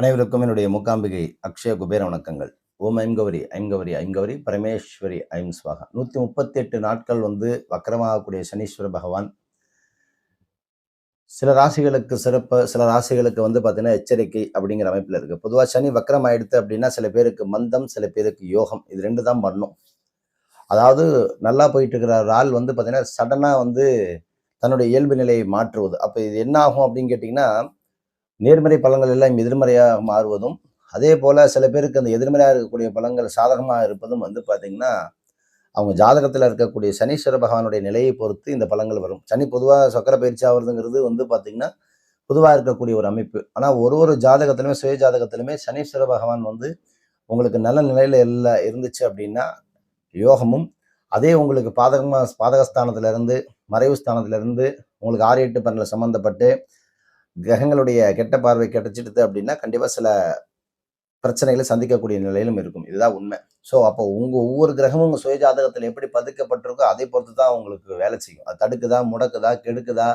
அனைவருக்கும் என்னுடைய மூக்காம்பிகை அக்ஷய குபேர வணக்கங்கள். ஓம் ஐம்கௌரி ஐம்கௌரி ஐம்கௌரி பரமேஸ்வரி ஐம் ஸ்வாகா நூற்றி முப்பத்தி எட்டு நாட்கள் வந்து வக்கரமாகக்கூடிய சனீஸ்வர பகவான். சில ராசிகளுக்கு சிறப்பு சில ராசிகளுக்கு வந்து பார்த்தீங்கன்னா எச்சரிக்கை அப்படிங்கிற அமைப்பில் இருக்குது பொதுவாக சனி வக்கரம் ஆயிடுத்து அப்படின்னா சில பேருக்கு மந்தம் சில பேருக்கு யோகம் இது ரெண்டு தான் பண்ணும் அதாவது நல்லா போயிட்டு இருக்கிற ஒரு ஆள் வந்து பார்த்தீங்கன்னா சடனாக வந்து தன்னுடைய இயல்பு நிலையை மாற்றுவது. அப்போ இது என்ன ஆகும் அப்படின்னு கேட்டிங்கன்னா நேர்மறை பழங்கள் எல்லாம் எதிர்மறையாக மாறுவதும் அதே போல் சில பேருக்கு அந்த எதிர்மறையாக இருக்கக்கூடிய பழங்கள் சாதகமாக இருப்பதும் வந்து பார்த்திங்கன்னா அவங்க ஜாதகத்தில் இருக்கக்கூடிய சனீஸ்வர பகவானுடைய நிலையை பொறுத்து இந்த பழங்கள் வரும். சனி பொதுவாக சக்கர பயிற்சி ஆகுறதுங்கிறது வந்து பார்த்திங்கன்னா பொதுவாக இருக்கக்கூடிய ஒரு அமைப்பு. ஆனால் ஒரு ஒரு ஜாதகத்திலுமே சுய ஜாதகத்திலுமே சனீஸ்வர பகவான் வந்து உங்களுக்கு நல்ல நிலையில் எல்லாம் இருந்துச்சு அப்படின்னா யோகமும் அதே உங்களுக்கு பாதகமாக பாதகஸ்தானத்திலேருந்து மறைவு ஸ்தானத்திலேருந்து உங்களுக்கு ஆறு எட்டு பன்னில் சம்மந்தப்பட்டு கிரகங்களுடைய கெட்ட பார்வை கிடைச்சிடுது அப்படின்னா கண்டிப்பாக சில பிரச்சனைகளை சந்திக்கக்கூடிய நிலையிலும் இருக்கும். இதுதான் உண்மை. ஸோ அப்போ உங்கள் ஒவ்வொரு கிரகமும் உங்கள் சுய ஜாதகத்தில் எப்படி பதுக்கப்பட்டிருக்கோ அதை பொறுத்து தான் உங்களுக்கு வேலை செய்யும். அது தடுக்குதா முடக்குதா கெடுக்குதா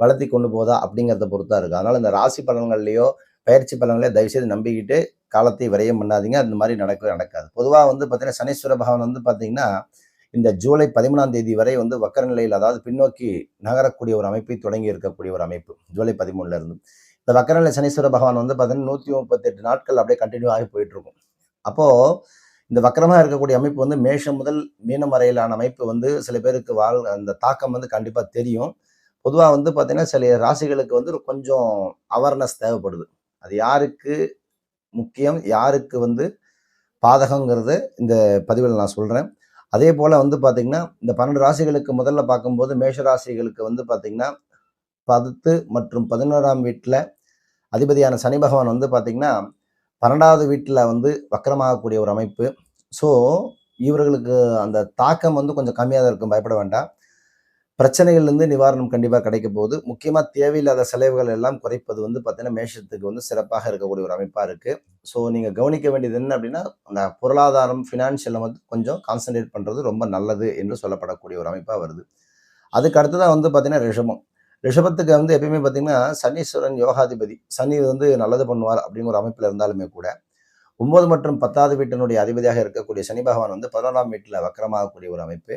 வளர்த்தி கொண்டு போதா அப்படிங்கிறத பொறுத்தா இருக்குது அதனால் இந்த ராசி பலன்கள்லையோ பயிற்சி பலன்களையோ தயவுசெய்து நம்பிக்கிட்டு காலத்தை விரயம் பண்ணாதீங்க. அந்த மாதிரி நடக்கவே நடக்காது. பொதுவாக வந்து பார்த்தீங்கன்னா சனீஸ்வர பகவான் வந்து பார்த்தீங்கன்னா இந்த ஜூலை பதிமூணாம் தேதி வரை வந்து வக்கர நிலையில் அதாவது பின்னோக்கி நகரக்கூடிய ஒரு அமைப்பை தொடங்கி இருக்கக்கூடிய ஒரு அமைப்பு ஜூலை பதிமூணுல இருந்து. இந்த வக்கரநிலை சனீஸ்வர பகவான் வந்து பார்த்தீங்கன்னா நூற்றி முப்பத்தெட்டு நாட்கள் அப்படியே கண்டினியூ ஆகி போயிட்டு இருக்கும். அப்போ இந்த வக்கரமாக இருக்கக்கூடிய அமைப்பு வந்து மேஷம் முதல் மீனம் வரையிலான அமைப்பு வந்து சில பேருக்கு வாழ் அந்த தாக்கம் வந்து கண்டிப்பாக தெரியும். பொதுவாக வந்து பார்த்தீங்கன்னா சில ராசிகளுக்கு வந்து கொஞ்சம் அவேர்னஸ் தேவைப்படுது. அது யாருக்கு முக்கியம் யாருக்கு வந்து பாதகங்கிறது இந்த பதிவில் நான் சொல்கிறேன் அதே போல் வந்து பார்த்திங்கன்னா இந்த பன்னெண்டு ராசிகளுக்கு முதல்ல பார்க்கும்போது மேஷ ராசிகளுக்கு வந்து பார்த்திங்கன்னா பத்து மற்றும் பதினோராம் வீட்டில் அதிபதியான சனி பகவான் வந்து பார்த்திங்கன்னா பன்னெண்டாவது வீட்டில் வந்து வக்கரமாகக்கூடிய ஒரு அமைப்பு. ஸோ இவர்களுக்கு அந்த தாக்கம் வந்து கொஞ்சம் கம்மியாக தான் இருக்கும். பயப்பட வேண்டாம். பிரச்சனைகள்லேருந்து நிவாரணம் கண்டிப்பாக கிடைக்க போகுது. முக்கியமாக தேவையில்லாத செலவுகள் எல்லாம் குறைப்பது வந்து பார்த்தீங்கன்னா மேஷத்துக்கு வந்து சிறப்பாக இருக்கக்கூடிய ஒரு அமைப்பாக இருக்குது ஸோ நீங்கள் கவனிக்க வேண்டியது என்ன அப்படின்னா அந்த பொருளாதாரம் ஃபினான்ஷியலை வந்து கொஞ்சம் கான்சன்ட்ரேட் பண்ணுறது ரொம்ப நல்லது என்று சொல்லப்படக்கூடிய ஒரு அமைப்பாக வருது. அதுக்கு அடுத்ததான் வந்து பார்த்தீங்கன்னா ரிஷபம். ரிஷபத்துக்கு வந்து எப்பயுமே பார்த்தீங்கன்னா சனீஸ்வரன் யோகாதிபதி. சனி வந்து நல்லது பண்ணுவார் அப்படிங்கிற ஒரு அமைப்பில் இருந்தாலுமே கூட ஒன்பது மற்றும் பத்தாவது வீட்டினுடைய அதிபதியாக இருக்கக்கூடிய சனி பகவான் வந்து பதினொன்றாம் வீட்டில் வக்கரமாகக்கூடிய ஒரு அமைப்பு.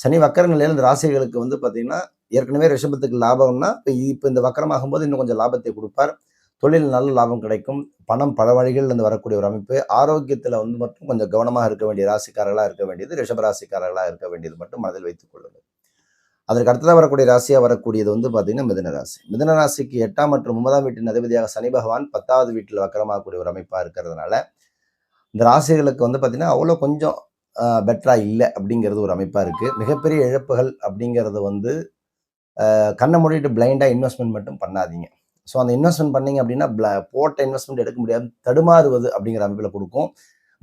சனி வக்கர நிலையில் இந்த ராசிகளுக்கு வந்து பார்த்தீங்கன்னா ஏற்கனவே ரிஷபத்துக்கு லாபம்னா இப்போ இப்போ இந்த வக்கரமாகும் போது இன்னும் கொஞ்சம் லாபத்தை கொடுப்பார். தொழில் நல்ல லாபம் கிடைக்கும். பணம் பல வழிகளிலிருந்து வரக்கூடிய ஒரு அமைப்பு. ஆரோக்கியத்தில் வந்து மட்டும் கொஞ்சம் கவனமாக இருக்க வேண்டிய ராசிக்காரர்களாக இருக்க வேண்டியது ரிஷபராசிக்காரர்களாக இருக்க வேண்டியது மட்டும் மனதில் வைத்துக் கொள்ளுங்கள். அதற்கு அடுத்ததாக வரக்கூடிய ராசியாக வரக்கூடியது வந்து பார்த்தீங்கன்னா மிதன ராசி. மிதன ராசிக்கு எட்டாம் மற்றும் ஒன்பதாம் வீட்டின் அதிபதியாக சனி பகவான் பத்தாவது வீட்டில் வக்கரமாகக்கூடிய ஒரு அமைப்பாக இருக்கிறதுனால இந்த ராசிகளுக்கு வந்து பார்த்தீங்கன்னா அவ்வளோ கொஞ்சம் பெட்டராக இல்லை அப்படிங்கிறது ஒரு அமைப்பாக இருக்குது மிகப்பெரிய இழப்புகள் அப்படிங்கிறது வந்து கண்ணை மூடிட்டு பிளைண்டாக இன்வெஸ்ட்மெண்ட் மட்டும் பண்ணாதீங்க. ஸோ அந்த இன்வெஸ்ட்மெண்ட் பண்ணீங்க அப்படின்னா போட்ட இன்வெஸ்ட்மெண்ட் எடுக்க முடியாது தடுமாறுவது அப்படிங்கிற அமைப்பில் கொடுக்கும்.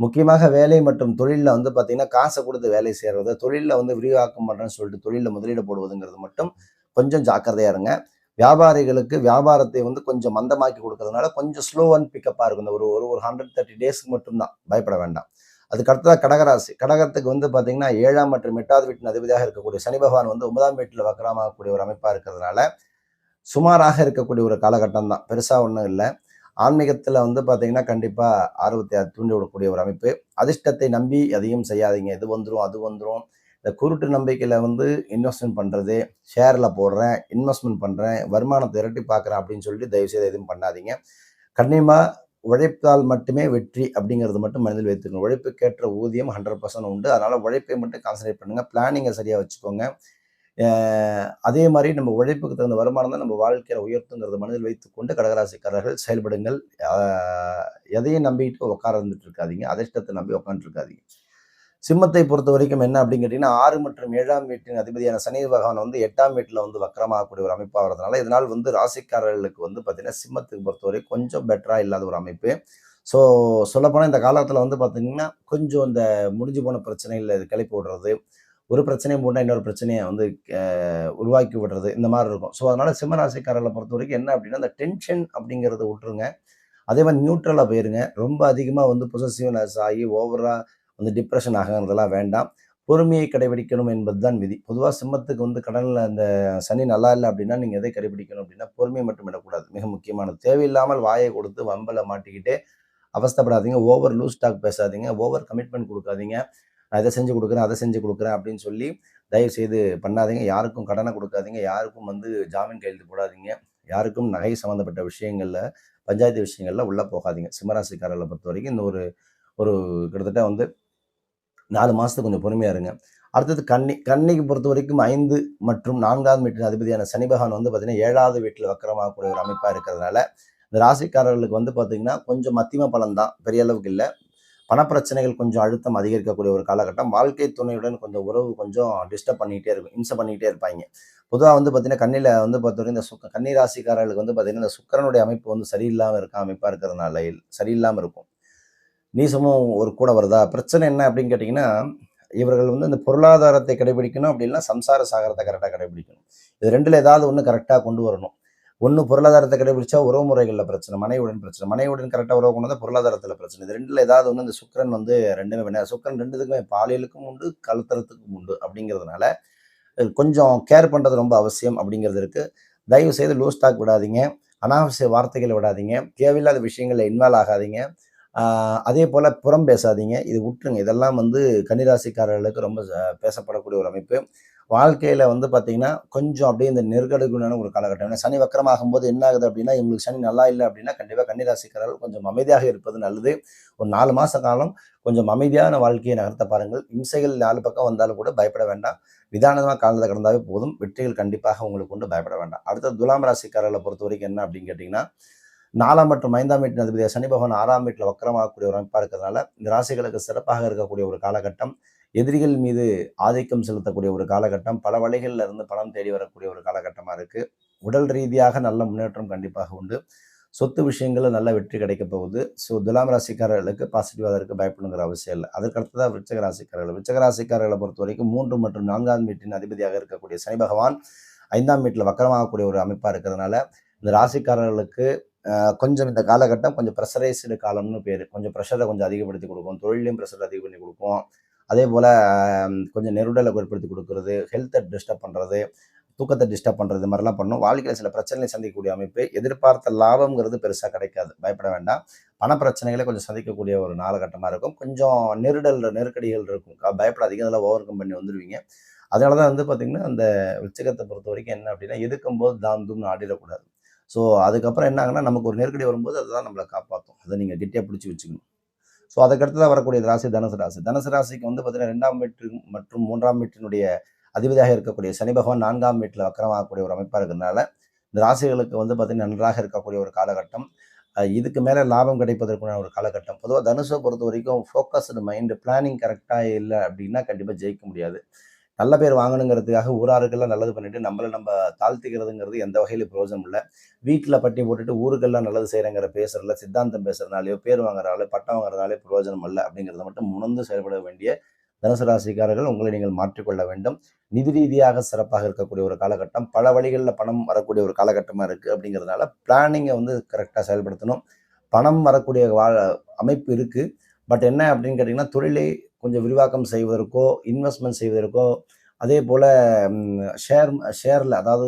முக்கியமாக வேலை மற்றும் தொழிலில் வந்து பார்த்திங்கன்னா காசை கொடுத்து வேலை செய்கிறது தொழிலில் வந்து விரிவாக்கம் பண்ணுறேன்னு சொல்லிட்டு தொழிலில் முதலீடு போடுவதுங்கிறது மட்டும் கொஞ்சம் ஜாக்கிரதையாக இருங்க. வியாபாரிகளுக்கு வியாபாரத்தை வந்து கொஞ்சம் மந்தமாக்கி கொடுக்கறதுனால கொஞ்சம் ஸ்லோ அண்ட் பிக்கப்பாக இருக்கும். இந்த ஒரு ஒரு ஒரு ஹண்ட்ரட் தேர்ட்டி டேஸ்க்கு மட்டும்தான். பயப்பட வேண்டாம். அதுக்கு அடுத்ததாக கடகராசி. கடகத்துக்கு வந்து பார்த்தீங்கன்னா ஏழாம் மற்றும் எட்டாவது வீட்டின் அதிபதியாக இருக்கக்கூடிய சனி பகவான் வந்து ஒன்பதாம் வீட்டில் வக்கரமாகக்கூடிய ஒரு அமைப்பாக இருக்கிறதுனால சுமாராக இருக்கக்கூடிய ஒரு காலகட்டம் தான் பெருசாக ஒன்றும் இல்லை. ஆன்மீகத்தில் வந்து பார்த்தீங்கன்னா கண்டிப்பாக ஆர்வத்தை தூண்டி விடக்கூடிய ஒரு அமைப்பு. அதிர்ஷ்டத்தை நம்பி அதையும் செய்யாதீங்க. இது வந்துடும் அது வந்துடும் இந்த குருட்டு நம்பிக்கையில் வந்து இன்வெஸ்ட்மெண்ட் பண்ணுறது ஷேரில் போடுறேன் இன்வெஸ்ட்மெண்ட் பண்ணுறேன் வருமானத்தை இரட்டி பார்க்குறேன் அப்படின்னு சொல்லிட்டு தயவுசெய்து எதுவும் பண்ணாதீங்க. கண்டிப்பாக உழைப்பால் மட்டுமே வெற்றி அப்படிங்கிறது மட்டும் மனதில் வைத்துக்கணும். உழைப்புக்கேற்ற ஊதியம் ஹண்ட்ரட் பர்சன்ட் உண்டு. அதனால் உழைப்பை மட்டும் கான்சன்ட்ரேட் பண்ணுங்கள் பிளானிங்கை சரியாக வச்சுக்கோங்க. அதே மாதிரி நம்ம உழைப்புக்கு தகுந்த வருமானம் தான் நம்ம வாழ்க்கையில் உயர்த்துங்கிறத மனதில் வைத்துக்கொண்டு கடகராசிக்காரர்கள் செயல்படுங்கள். எதையும் நம்பிட்டு உட்கார இருந்துட்டு இருக்காதீங்க. அதிர்ஷ்டத்தை நம்பி உட்காந்துருக்காதீங்க சிம்மத்தை பொறுத்த வரைக்கும் என்ன அப்படின்னு கேட்டிங்கன்னா ஆறு மற்றும் ஏழாம் வீட்டின் அதிபதியான சனி பகவான் வந்து எட்டாம் வீட்டில் வந்து வக்கரமாகக்கூடிய ஒரு அமைப்பாக வரதுனால இதனால் வந்து ராசிக்காரர்களுக்கு வந்து பார்த்திங்கன்னா சிம்மத்துக்கு பொறுத்தவரை கொஞ்சம் பெட்டராக இல்லாத ஒரு அமைப்பு. ஸோ சொல்லப்போனால் இந்த காலத்தில் வந்து பார்த்திங்கன்னா கொஞ்சம் இந்த முடிஞ்சு போன பிரச்சனையில் இது கிளப்பி விடுறது ஒரு பிரச்சனையும் போட்டால் இன்னொரு பிரச்சனையை வந்து உருவாக்கி விடுறது இந்த மாதிரி இருக்கும். ஸோ அதனால் சிம்மராசிக்காரர்களை பொறுத்த வரைக்கும் என்ன அப்படின்னா அந்த டென்ஷன் அப்படிங்கிறத விட்டுருங்க. அதே மாதிரி நியூட்ரலாக போயிருங்க. ரொம்ப அதிகமாக வந்து பொசசிவ்னஸ் ஆகி ஓவராக வந்து டிப்ரெஷன் ஆகிறதெல்லாம் வேண்டாம். பொறுமையை கடைபிடிக்கணும் என்பதுதான் விதி. பொதுவாக சிம்மத்துக்கு வந்து கடனில் அந்த சனி நல்லா இல்லை அப்படின்னா நீங்கள் எதை கடைபிடிக்கணும் அப்படின்னா பொறுமையை மட்டும் விடக்கூடாது. மிக முக்கியமானது. தேவையில்லாமல் வாயை கொடுத்து வம்பலை மாட்டிக்கிட்டே அவஸ்தைப்படாதீங்க. ஓவர் லூஸ் டாக் பேசாதீங்க. ஓவர் கமிட்மெண்ட் கொடுக்காதீங்க. நான் இதை செஞ்சு கொடுக்குறேன் அதை செஞ்சு கொடுக்குறேன் அப்படின்னு சொல்லி தயவு செய்து பண்ணாதீங்க. யாருக்கும் கடனை கொடுக்காதீங்க. யாருக்கும் வந்து ஜாமீன் கையெழுத்து போடாதீங்க. யாருக்கும் நகை சம்மந்தப்பட்ட விஷயங்களில் பஞ்சாயத்து விஷயங்களில் உள்ளே போகாதீங்க. சிம்மராசிக்காரர்களை பொறுத்த வரைக்கும் இந்த ஒரு ஒரு கிட்டத்தட்ட வந்து நாலு மாதத்துக்கு கொஞ்சம் பொறுமையாக இருங்க. அடுத்தது கன்னி கன்னிக்கு பொறுத்த வரைக்கும் ஐந்து மற்றும் நான்காவது வீட்டின் அதிபதியான சனி பகவான் வந்து பார்த்தீங்கன்னா ஏழாவது வீட்டில் வக்கரமாகக்கூடிய ஒரு அமைப்பாக இருக்கிறதுனால இந்த ராசிக்காரர்களுக்கு வந்து பார்த்தீங்கன்னா கொஞ்சம் மத்தியம பலன் தான் பெரிய அளவுக்கு இல்லை. பணப்பிரச்சனைகள் கொஞ்சம் அழுத்தம் அதிகரிக்கக்கூடிய ஒரு காலகட்டம். வாழ்க்கை துணையுடன் கொஞ்சம் உறவு கொஞ்சம் டிஸ்டர்ப் பண்ணிகிட்டே இருக்கும் இம்சை பண்ணிகிட்டே இருப்பாங்க. பொதுவாக வந்து பார்த்தீங்கன்னா கண்ணில் வந்து பார்த்தீங்கன்னா இந்த சுக்க கன்னி ராசிக்காரர்களுக்கு வந்து பார்த்திங்கன்னா இந்த சுக்கரனுடைய அமைப்பு வந்து சரியில்லாமல் இருக்க அமைப்பாக இருக்கிறதுனால சரியில்லாமல் இருக்கும். நீசமும் ஒரு கூட வருதா? பிரச்சனை என்ன அப்படின்னு கேட்டிங்கன்னா இவர்கள் வந்து இந்த பொருளாதாரத்தை கடைபிடிக்கணும் அப்படின்னா சம்சார சாகரத்தை கரெக்டாக கடைபிடிக்கணும். இது ரெண்டில் ஏதாவது ஒன்று கரெக்டாக கொண்டு வரணும். ஒன்று பொருளாதாரத்தை கடைபிடிச்சா உறவு முறைகளில் பிரச்சனை மனைவியுடன் பிரச்சனை. மனைவியுடன் கரெக்டாக உறவு கொண்டு வந்தால் பொருளாதாரத்தில் பிரச்சனை. இது ரெண்டில் ஏதாவது ஒன்று இந்த சுக்கரன் வந்து ரெண்டுமே வேணாம் சுக்கரன் ரெண்டுத்துக்குமே பாலியலுக்கும் உண்டு கலத்தரத்துக்கும் உண்டு அப்படிங்கிறதுனால கொஞ்சம் கேர் பண்ணுறது ரொம்ப அவசியம் அப்படிங்கிறது இருக்குது தயவு செய்து லூஸ் ஸ்டாக் விடாதீங்க. அனாவசிய வார்த்தைகளை விடாதீங்க. தேவையில்லாத விஷயங்களில் இன்வால்வ் ஆகாதீங்க. அதே போல் புறம் பேசாதீங்க. இது விட்டுருங்க இதெல்லாம் வந்து கன்னிராசிக்காரர்களுக்கு ரொம்ப பேசப்படக்கூடிய ஒரு அமைப்பு. வாழ்க்கையில் வந்து பார்த்தீங்கன்னா கொஞ்சம் அப்படியே இந்த நெருக்கடுக்குள்ளான ஒரு காலகட்டம். சனி வக்கரமாகும் போது என்ன ஆகுது அப்படின்னா இவங்களுக்கு சனி நல்லா இல்லை அப்படின்னா கண்டிப்பாக கன்னிராசிக்காரர்கள் கொஞ்சம் அமைதியாக இருப்பது நல்லது. ஒரு நாலு மாத காலம் கொஞ்சம் அமைதியான வாழ்க்கையை நகர்த்த பாருங்கள். இம்சைகள் நாலு பக்கம் வந்தாலும் கூட பயப்பட வேண்டாம். நிதானமாக காலத்தில் கடந்தாவே போதும். வெற்றிகள் கண்டிப்பாக உங்களுக்கு கொண்டு பயப்பட வேண்டாம். அடுத்த துலாம் ராசிக்காரர்களை பொறுத்த வரைக்கும் என்ன அப்படின்னு கேட்டிங்கன்னா நாலாம் மற்றும் ஐந்தாம் வீட்டின் அதிபதியாக சனி பகவான் ஆறாம் வீட்டில் வக்கரமாகக்கூடிய ஒரு அமைப்பாக இருக்கிறதுனால இந்த ராசிகளுக்கு சிறப்பாக இருக்கக்கூடிய ஒரு காலகட்டம் எதிரிகள் மீது ஆதிக்கம் செலுத்தக்கூடிய ஒரு காலகட்டம் பல வழிகளில் இருந்து பணம் தேடி வரக்கூடிய ஒரு காலகட்டமாக இருக்குது உடல் ரீதியாக நல்ல முன்னேற்றம் கண்டிப்பாக உண்டு. சொத்து விஷயங்களில் நல்ல வெற்றி கிடைக்க போகுது. ஸோ துலாம் ராசிக்காரர்களுக்கு பாசிட்டிவாக அதற்கு பயப்படுங்கிற அவசியம் இல்லை. அதற்கு தான் விருச்சக ராசிக்காரர்கள். விருச்சக ராசிக்காரர்களை பொறுத்த வரைக்கும் மூன்று மற்றும் நான்காம் வீட்டின் அதிபதியாக இருக்கக்கூடிய சனி பகவான் ஐந்தாம் வீட்டில் வக்கரமாகக்கூடிய ஒரு அமைப்பாக இருக்கிறதுனால இந்த ராசிக்காரர்களுக்கு கொஞ்சம் இந்த காலகட்டம் கொஞ்சம் ப்ரெஷரைஸ்டு காலம்னு பேர். கொஞ்சம் ப்ரெஷரை கொஞ்சம் அதிகப்படுத்தி கொடுக்கும். தொழிலையும் ப்ரெஷர் அதிகம் பண்ணி கொடுக்கும். அதே போல் கொஞ்சம் நெருடலை ஏற்படுத்தி கொடுக்குறது ஹெல்த்தை டிஸ்டர்ப் பண்ணுறது தூக்கத்தை டிஸ்டர்ப் பண்ணுறது மாதிரிலாம் பண்ணும். வாழ்க்கையில் சில பிரச்சனைகளை சந்திக்கக்கூடிய அமைப்பு எதிர்பார்த்த லாபங்கிறது பெருசாக கிடைக்காது. பயப்பட வேண்டாம். பண பிரச்சனைகளை கொஞ்சம் சந்திக்கக்கூடிய ஒரு நாளகட்டமாக இருக்கும். கொஞ்சம் நெருடல் நெருக்கடிகள் இருக்கும். பயப்படாதீங்க அதெல்லாம் ஓவர் கம் பண்ணி வந்துடுவீங்க அதனால தான் வந்து பார்த்திங்கன்னா அந்த விச்சகத்தை பொறுத்த வரைக்கும் என்ன அப்படின்னா எதுக்கும்போது தாம் தூம்னு ஆடிடக்கூடாது. ஸோ அதுக்கப்புறம் என்னாங்கன்னா நமக்கு ஒரு நெருக்கடி வரும்போது அதுதான் நம்மளை காப்பாற்றும் அதை நீங்கள் கெட்டியாக பிடிச்சி வச்சுக்கணும். ஸோ அதுக்கடுத்து தான் வரக்கூடிய ராசி தனுசு ராசி. தனுசு ராசிக்கு வந்து பார்த்தீங்கன்னா ரெண்டாம் வீட்டு மற்றும் மூன்றாம் வீட்டினுடைய அதிபதியாக இருக்கக்கூடிய சனி பகவான் நான்காம் வீட்டில் வக்கரமாகக்கூடிய ஒரு அமைப்பாக இருக்கிறதுனால இந்த ராசிகளுக்கு வந்து பார்த்திங்கன்னா நன்றாக இருக்கக்கூடிய ஒரு காலகட்டம். இதுக்கு மேலே லாபம் கிடைப்பதற்கான ஒரு காலகட்டம். பொதுவாக தனுஷை பொறுத்த வரைக்கும் ஃபோக்கஸ்டு மைண்டு பிளானிங் கரெக்டாக இல்லை அப்படின்னா கண்டிப்பாக ஜெயிக்க முடியாது. நல்ல பேர் வாங்கணுங்கிறதுக்காக ஊராருக்கெல்லாம் நல்லது பண்ணிட்டு நம்மளை நம்ம தாழ்த்திக்கிறதுங்கிறது எந்த வகையிலும் பிரயோஜனம் இல்லை. வீட்டில் பட்டி போட்டுட்டு ஊருக்கெல்லாம் நல்லது செய்கிறங்கிற பேசுறதுல சித்தாந்தம் பேசுறதுனாலையோ பேர் வாங்குறதாலே பட்டம் வாங்குறதுனாலே பிரயோஜனம் இல்லை அப்படிங்கிறத மட்டும் உணர்ந்து செயல்பட வேண்டிய தனுசு ராசிக்காரர்கள் உங்களை நீங்கள் மாற்றிக்கொள்ள வேண்டும். நிதி ரீதியாக சிறப்பாக இருக்கக்கூடிய ஒரு காலகட்டம் பல வழிகளில் பணம் வரக்கூடிய ஒரு காலகட்டமாக இருக்குது அப்படிங்கிறதுனால பிளானிங்கை வந்து கரெக்டாக செயல்படுத்தணும். பணம் வரக்கூடிய வா அமைப்பு இருக்குது பட் என்ன அப்படின்னு கேட்டிங்கன்னா தொழிலை கொஞ்சம் விரிவாக்கம் செய்வதற்கோ இன்வெஸ்ட்மெண்ட் செய்வதற்கோ அதே போல் ஷேர் ஷேரில் அதாவது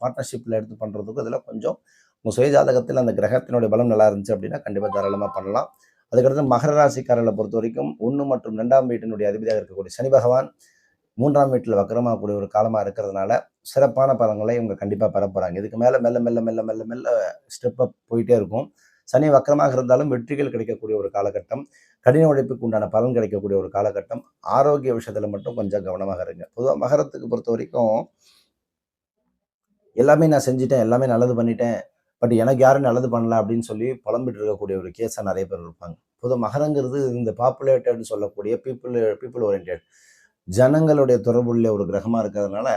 பார்ட்னர்ஷிப்பில் எடுத்து பண்ணுறதுக்கும் இதில் கொஞ்சம் உங்கள் சுயஜாதகத்தில் அந்த கிரகத்தினுடைய பலம் நல்லா இருந்துச்சு அப்படின்னா கண்டிப்பாக தாராளமாக பண்ணலாம். அதுக்கடுத்து மகர ராசிக்காரர்களை பொறுத்த வரைக்கும் ஒன்று மற்றும் ரெண்டாம் வீட்டினுடைய அதிபதியாக இருக்கக்கூடிய சனி பகவான் மூன்றாம் வீட்டில் வக்கரமாகக்கூடிய ஒரு காலமாக இருக்கிறதுனால சிறப்பான பலன்களை இவங்க கண்டிப்பாக பெற போகிறாங்க இதுக்கு மேலே மெல்ல மெல்ல மெல்ல மெல்ல மெல்ல ஸ்டெப் போயிட்டே இருக்கும். சனி வக்கரமாக இருந்தாலும் வெற்றிகள் கிடைக்கக்கூடிய ஒரு காலகட்டம். கடின உழைப்புக்கு உண்டான பலன் கிடைக்கக்கூடிய ஒரு காலகட்டம். ஆரோக்கிய விஷயத்தில் மட்டும் கொஞ்சம் கவனமாக இருங்க. பொதுவாக மகரத்துக்கு பொறுத்த வரைக்கும் எல்லாமே நான் செஞ்சுட்டேன் எல்லாமே நல்லது பண்ணிட்டேன். பட் எனக்கு யாரும் நல்லது பண்ணல அப்படின்னு சொல்லி புலம்பிட்டு இருக்கக்கூடிய ஒரு கேஸாக நிறைய பேர் இருப்பாங்க. பொது மகரங்கிறது இந்த பாப்புலேட்டட்னு சொல்லக்கூடிய பீப்புள் பீப்புள் ஓரியன்ட் ஜனங்களுடைய தொடர்புள்ள ஒரு கிரகமாக இருக்கிறதுனால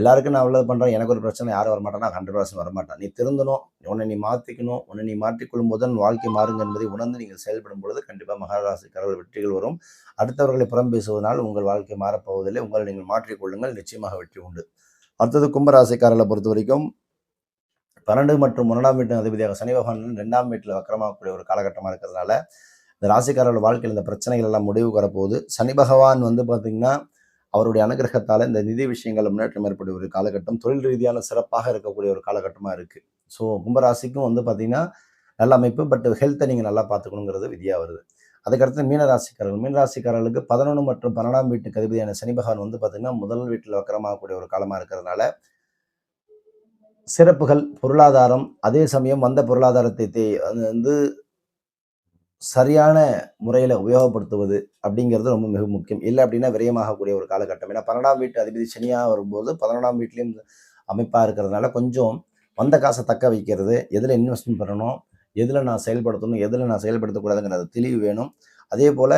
எல்லாருக்கும் நான் அவ்வளோ பண்ணுறேன் எனக்கு ஒரு பிரச்சனை யாரும் வரமாட்டேன்னா ஹண்ட்ரட் பர்சன்ட் வரமாட்டான். நீ திருந்தணும் உன்னை நீ மாற்றிக்கணும் உன்னை நீ மாற்றிக்கொள்ளும் போது வாழ்க்கை மாறுங்க என்பதை உணர்ந்து நீங்கள் செயல்படும் பொழுது கண்டிப்பாக மகாராசிக்காரர்கள் வெற்றிகள் வரும். அடுத்தவர்களை புறம் பேசுவதனால் உங்கள் வாழ்க்கை மாறப்போவதில்லை உங்களை நீங்கள் மாற்றிக்கொள்ளுங்கள். நிச்சயமாக வெற்றி உண்டு. அடுத்தது கும்பராசிக்காரர்களை பொறுத்த வரைக்கும் பன்னெண்டு மற்றும் ஒன்றாம் வீட்டு அதிபதியாக சனி பகவான் ரெண்டாம் வீட்டில் வக்கரமாகக்கூடிய ஒரு காலகட்டமாக இருக்கிறதுனால இந்த ராசிக்காரர்கள் வாழ்க்கையில் இந்த பிரச்சனைகள் எல்லாம் முடிவு வரப்போகுது. சனி பகவான் வந்து பார்த்திங்கன்னா அவருடைய அனுகிரகத்தால் இந்த நிதி விஷயங்கள் முன்னேற்றம் ஏற்படைய ஒரு காலகட்டம் தொழில் ரீதியான சிறப்பாக இருக்கக்கூடிய ஒரு காலகட்டமாக இருக்குது ஸோ கும்பராசிக்கும் வந்து பார்த்தீங்கன்னா நல்ல அமைப்பு பட் ஹெல்த்தை நீங்கள் நல்லா பார்த்துக்கணுங்கிறது விதியாக வருது. அதுக்கடுத்து மீனராசிக்காரர்கள். மீனராசிக்காரர்களுக்கு பதினொன்று மற்றும் பன்னெண்டாம் வீட்டுக்கு அதிபதியான சனி பகவான் வந்து பார்த்தீங்கன்னா முதல் வீட்டில் வக்கரமாகக்கூடிய ஒரு காலமாக இருக்கிறதுனால சிறப்புகள் பொருளாதாரம் அதே சமயம் வந்த பொருளாதாரத்தை தே- அது வந்து சரியான முறையில் உபயோகப்படுத்துவது அப்படிங்கிறது ரொம்ப மிக முக்கியம். இல்லை அப்படின்னா விரயமாகக்கூடிய ஒரு காலகட்டம். ஏன்னா பன்னெண்டாம் வீட்டு அதிபதி சனியாக வரும்போது பதினொன்றாம் வீட்லேயும் அமைப்பாக இருக்கிறதுனால கொஞ்சம் வந்த காசை தக்க வைக்கிறது எதில் இன்வெஸ்ட்மெண்ட் பண்ணணும் எதில் நான் செயல்படுத்தணும் எதில் நான் செயல்படுத்தக்கூடாதுங்கிறது தெளிவு வேணும். அதே போல்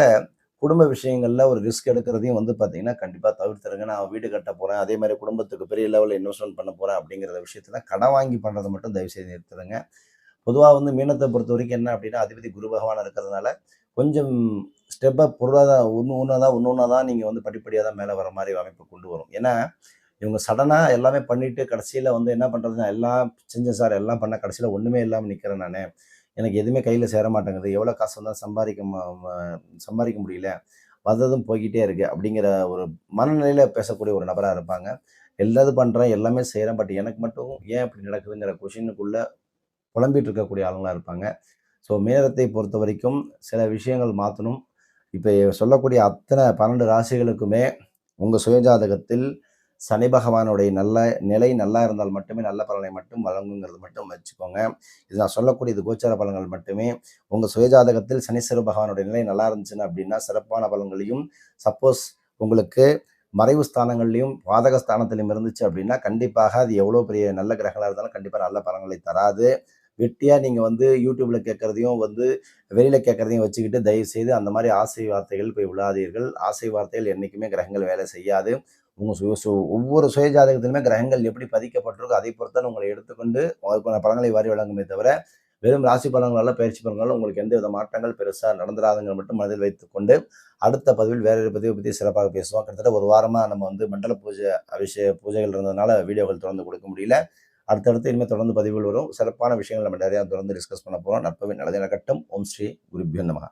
குடும்ப விஷயங்களில் ஒரு ரிஸ்க் எடுக்கிறதையும் வந்து பார்த்தீங்கன்னா கண்டிப்பாக தவிர்த்துருங்க. நான் வீடு கட்ட போகிறேன் அதே மாதிரி குடும்பத்துக்கு பெரிய லெவலில் இன்வெஸ்ட்மெண்ட் பண்ண போகிறேன் அப்படிங்கிற விஷயத்தில் கடன் வாங்கி பண்ணுறதை மட்டும் தயவு செய்து பொதுவாக வந்து மீனத்தை பொறுத்த வரைக்கும் என்ன அப்படின்னா அதிபதி குரு பகவான் இருக்கிறதுனால கொஞ்சம் ஸ்டெப்பாக பொருளாதார ஒன்று ஒன்றா தான் ஒன்று ஒன்றா தான் நீங்கள் வந்து படிப்படியாக தான் மேலே வர மாதிரி அமைப்பு கொண்டு வரும். ஏன்னா இவங்க சடனாக எல்லாமே பண்ணிவிட்டு கடைசியில் வந்து என்ன பண்ணுறதுன்னா எல்லாம் செஞ்சேன் சார் எல்லாம் பண்ண கடைசியில் ஒன்றுமே இல்லாமல் நிற்கிறேன் நான். எனக்கு எதுவுமே கையில் சேர மாட்டேங்குது. எவ்வளோ காசு வந்தால் சம்பாதிக்க சம்பாதிக்க முடியல. வந்ததும் போய்கிட்டே இருக்குது அப்படிங்கிற ஒரு மனநிலையில் பேசக்கூடிய ஒரு நபராக இருப்பாங்க. எல்லாது பண்ணுறேன் எல்லாமே செய்கிறேன் பட் எனக்கு மட்டும் ஏன் இப்படி நடக்குதுங்கிற கொஷினுக்குள்ளே புலம்பிட்டு இருக்கக்கூடிய ஆளுங்களாக இருப்பாங்க. ஸோ மீனத்தை பொறுத்த வரைக்கும் சில விஷயங்கள் மாற்றணும் இப்போ சொல்லக்கூடிய அத்தனை பன்னெண்டு ராசிகளுக்குமே உங்கள் சுயஜாதகத்தில் சனி பகவானுடைய நல்ல நிலை நல்லா இருந்தால் மட்டுமே நல்ல பலனை மட்டும் வழங்குங்கிறது மட்டும் வச்சுக்கோங்க. இது நான் சொல்லக்கூடிய இது கோச்சார பலன்கள் மட்டுமே. உங்கள் சுயஜாதகத்தில் சனீஸ்வர பகவானுடைய நிலை நல்லா இருந்துச்சுன்னு அப்படின்னா சிறப்பான பலன்களையும் சப்போஸ் உங்களுக்கு மறைவு ஸ்தானங்கள்லையும் பாதக ஸ்தானத்திலையும் இருந்துச்சு அப்படின்னா கண்டிப்பாக அது எவ்வளோ பெரிய நல்ல கிரகங்களாக இருந்தாலும் கண்டிப்பாக நல்ல பலன்களை தராது. வெட்டியாக நீங்கள் வந்து யூடியூப்பில் கேட்குறதையும் வந்து வெளியில் கேட்குறதையும் வச்சுக்கிட்டு தயவு செய்து அந்த மாதிரி ஆசை வார்த்தைகள் போய் விழாதீர்கள். ஆசை வார்த்தைகள் என்றைக்குமே கிரகங்கள் வேலை செய்யாது. உங்கள் சுய சு ஒவ்வொரு சுய ஜாதகத்திலுமே கிரகங்கள் எப்படி பதிக்கப்பட்டிருக்கோ அதை பொறுத்தான் உங்களை எடுத்துக்கொண்டு அதுக்கான பலங்களை வாரி வழங்குமே தவிர வெறும் ராசி பலங்களால் பயிற்சி பலங்களால் உங்களுக்கு எந்த வித மாற்றங்கள் பெருசாக நடந்துடாதுங்கிற மட்டும் மனதில் வைத்துக்கொண்டு அடுத்த பதிவில் வேறு ஒரு பதிவை பற்றி சிறப்பாக பேசுவோம். கிட்டத்தட்ட ஒரு வாரமாக நம்ம வந்து மண்டல பூஜை அபிஷேக பூஜைகள் இருந்ததுனால வீடியோக்கள் தொடர்ந்து கொடுக்க முடியல. அடுத்தடுத்து இனிமேல் தொடர்ந்து பதிவுகள் வரும். சிறப்பான விஷயங்கள் நம்ம நிறையா தொடர்ந்து டிஸ்கஸ் பண்ண போகிறோம் நட்பவின் நல்லதே கட்டம். ஓம் ஸ்ரீ குருபியோ நமகா